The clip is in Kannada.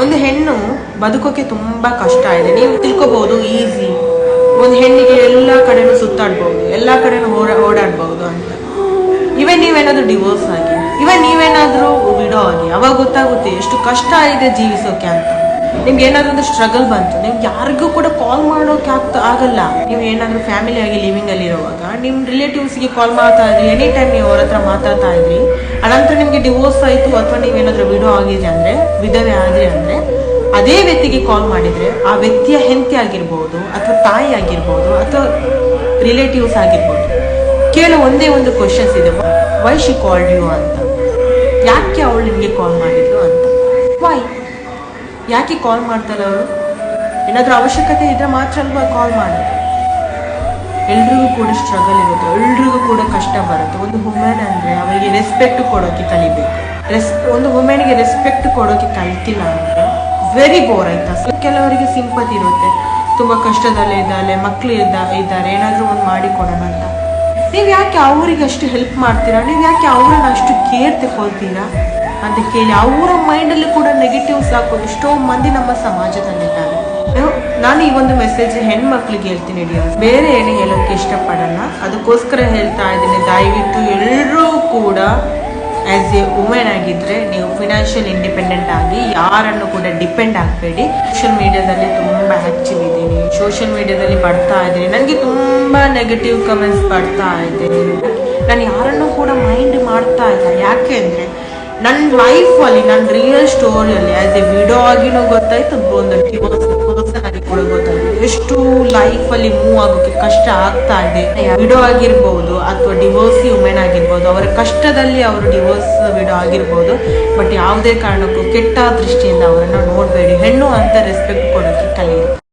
ಒಂದು ಹೆಣ್ಣು ಬದುಕೋಕೆ ತುಂಬಾ ಕಷ್ಟ ಇದೆ. ನೀವು ತಿಳ್ಕೊಬಹುದು ಈಸಿ ಒಂದು ಹೆಣ್ಣಿಗೆ ಎಲ್ಲ ಕಡೆನೂ ಸುತ್ತಾಡ್ಬಹುದು ಎಲ್ಲ ಕಡೆನೂ ಓಡಾ ಓಡಾಡ್ಬಹುದು ಅಂತ. ಇವನ್ ನೀವೇನಾದ್ರೂ ಡಿವೋರ್ಸ್ ಆಗಿ ಇವನ್ ನೀವೇನಾದ್ರೂ ವಿಡೋ ಆಗಿ, ಅವಾಗ ಗೊತ್ತಾಗುತ್ತೆ ಎಷ್ಟು ಕಷ್ಟ ಇದೆ ಜೀವಿಸೋಕೆ ಅಂತ. ನಿಮ್ಗೆ ಏನಾದ್ರೂ ಒಂದು ಸ್ಟ್ರಗಲ್ ಬಂತು, ನೀವು ಯಾರಿಗೂ ಕೂಡ ಕಾಲ್ ಮಾಡೋಕೆ ಆಗ್ತಾ ಆಗಲ್ಲ. ನೀವು ಏನಾದ್ರೂ ಫ್ಯಾಮಿಲಿ ಆಗಿ ಲಿವಿಂಗ್ ಅಲ್ಲಿ ಇರುವಾಗ, ನಿಮ್ ರಿಲೇಟಿವ್ಸ್ಗೆ ಕಾಲ್ ಮಾಡ್ತಾ ಇದ್ರಿ ಎನಿ ಟೈಮ್ ನೀವು ಅವ್ರ ಹತ್ರ ಮಾತಾಡ್ತಾ ಇದ್ರಿ, ಅನಂತರ ನಿಮ್ಗೆ ಡಿವೋರ್ಸ್ ಆಯ್ತು ಅಥವಾ ನೀವೇನಾದರೂ ವಿಡೋ ಆಗಿದೆ ಅಂದ್ರೆ, ವಿಧವೆ ಆದ್ರಿ ಅಂದ್ರೆ, ಅದೇ ವ್ಯಕ್ತಿಗೆ ಕಾಲ್ ಮಾಡಿದ್ರೆ ಆ ವ್ಯಕ್ತಿಯ ಹೆಂಡತಿ ಆಗಿರ್ಬೋದು ಅಥವಾ ತಾಯಿ ಆಗಿರ್ಬೋದು ಅಥವಾ ರಿಲೇಟಿವ್ಸ್ ಆಗಿರ್ಬೋದು, ಕೇಳೋ ಒಂದೇ ಒಂದು ಕ್ವಶನ್ಸ್ ಇದೆ ವೈ ಶಿ ಕಾಲ್ ಯು ಅಂತ. ಯಾಕೆ ಅವಳು ನಿಮಗೆ ಕಾಲ್ ಮಾಡಿದ್ರು ಅಂತ. ವೈ ಯಾಕೆ ಕಾಲ್ ಮಾಡ್ತಾರೆ ಅವರು? ಏನಾದರೂ ಅವಶ್ಯಕತೆ ಇದ್ರೆ ಮಾತ್ರ ಅಲ್ವಾ ಕಾಲ್ ಮಾಡೋದು ಎಲ್ರಿಗೂ ಕೂಡ ಸ್ಟ್ರಗಲ್ ಇರುತ್ತೆ. ಎಲ್ರಿಗೂ ಕೂಡ ಕಷ್ಟ ಬರುತ್ತೆ. ಒಂದು ವುಮೆನ್ ಅಂದರೆ ಅವರಿಗೆ ರೆಸ್ಪೆಕ್ಟ್ ಕೊಡೋಕೆ ಕಲಿಬೇಕು. ರೆಸ್ ಒಂದು ವುಮೆನ್ಗೆ ರೆಸ್ಪೆಕ್ಟ್ ಕೊಡೋಕೆ ಕಲ್ತಿಲ್ಲ ಅಂದರೆ ವೆರಿ ಬೋರ್ ಆಯ್ತಾ? ಕೆಲವರಿಗೆ ಸಿಂಪತಿ ಇರುತ್ತೆ. ತುಂಬ ಕಷ್ಟದಲ್ಲೇ ಇದ್ದಾಳೆ ಮಕ್ಕಳು ಇದ್ದ, ಇದ್ದಾರೆ, ಏನಾದರೂ ಒಂದು ಮಾಡಿ ಕೊಡೋಣ ಅಂತ. ನೀವು ಯಾಕೆ ಅವ್ರಿಗೆ ಅಷ್ಟು ಹೆಲ್ಪ್ ಮಾಡ್ತೀರಾ? ನೀವು ಯಾಕೆ ಅವ್ರನ್ನ ಅಷ್ಟು ಕೇರ್ ತಗೊಳ್ತೀರಾ? ಅಂತ ಕೇಳಿ ಅವರ ಮೈಂಡಲ್ಲಿ ಕೂಡ ನೆಗೆಟಿವ್ಸ್ ಹಾಕೋದು ಎಷ್ಟೋ ಮಂದಿ ನಮ್ಮ ಸಮಾಜದಲ್ಲಿದ್ದಾರೆ. ನಾನು ಈ ಒಂದು ಮೆಸೇಜ್ ಹೆಣ್ಮಕ್ಳಿಗೆ ಹೇಳ್ತೀನಿ ಬೇರೆ ಏನು ಹೇಳೋಕೆ ಇಷ್ಟಪಡಲ್ಲ. ಅದಕ್ಕೋಸ್ಕರ ಹೇಳ್ತಾ ಇದ್ದೀನಿ. ದಯವಿಟ್ಟು ಎಲ್ಲರೂ ಕೂಡ ಆ್ಯಸ್ ಎ ವುಮೆನ್ ಆಗಿದ್ರೆ ನೀವು ಫಿನಾನ್ಷಿಯಲ್ ಇಂಡಿಪೆಂಡೆಂಟ್ ಆಗಿ ಯಾರನ್ನು ಕೂಡ ಡಿಪೆಂಡ್ ಆಗಬೇಡಿ. ಸೋಷಿಯಲ್ ಮೀಡಿಯಾದಲ್ಲಿ ತುಂಬ ಆಕ್ಟಿವ್ ಇದ್ದೀನಿ. ಸೋಷಿಯಲ್ ಮೀಡಿಯಾದಲ್ಲಿ ಬರ್ತಾ ಇದ್ದೀನಿ. ನನಗೆ ತುಂಬ ನೆಗೆಟಿವ್ ಕಮೆಂಟ್ಸ್ ಬರ್ತಾ ಇದೆ ನಾನು ಯಾರನ್ನು ಕೂಡ ಮೈಂಡ್ ಮಾಡ್ತಾ ಇಲ್ಲ. ಯಾಕೆ ಅಂದರೆ ನನ್ನ ಲೈಫಲ್ಲಿ ನನ್ನ ರಿಯಲ್ ಸ್ಟೋರಿಯಲ್ಲಿ ಆಸ್ ಎ ವಿಡೋ ಆಗಿನೂ ಗೊತ್ತಾಯ್ತು, ಒಂದು ಡಿವೋರ್ಸ್ ಪರ್ಸನ್ ಆಗಿ ಕೂಡ ಗೊತ್ತಾಯ್ತು. ಎಷ್ಟು ಲೈಫಲ್ಲಿ ಮೂವ್ ಆಗೋಕೆ ಕಷ್ಟ ಆಗ್ತಾ ಇದೆ. ವಿಡೋ ಆಗಿರ್ಬೋದು ಅಥವಾ ಡಿವೋರ್ಸ್ ವುಮೆನ್ ಆಗಿರ್ಬೋದು, ಅವರ ಕಷ್ಟದಲ್ಲಿ ಅವರು ಡಿವೋರ್ಸ್ ವಿಡೋ ಆಗಿರ್ಬೋದು ಬಟ್ ಯಾವುದೇ ಕಾರಣಕ್ಕೂ ಕೆಟ್ಟ ದೃಷ್ಟಿಯಿಂದ ಅವರನ್ನು ನೋಡಬೇಡಿ. ಹೆಣ್ಣು ಅಂತ ರೆಸ್ಪೆಕ್ಟ್ ಕೊಡೋಕೆ ಕಲಿಯಿರಿ.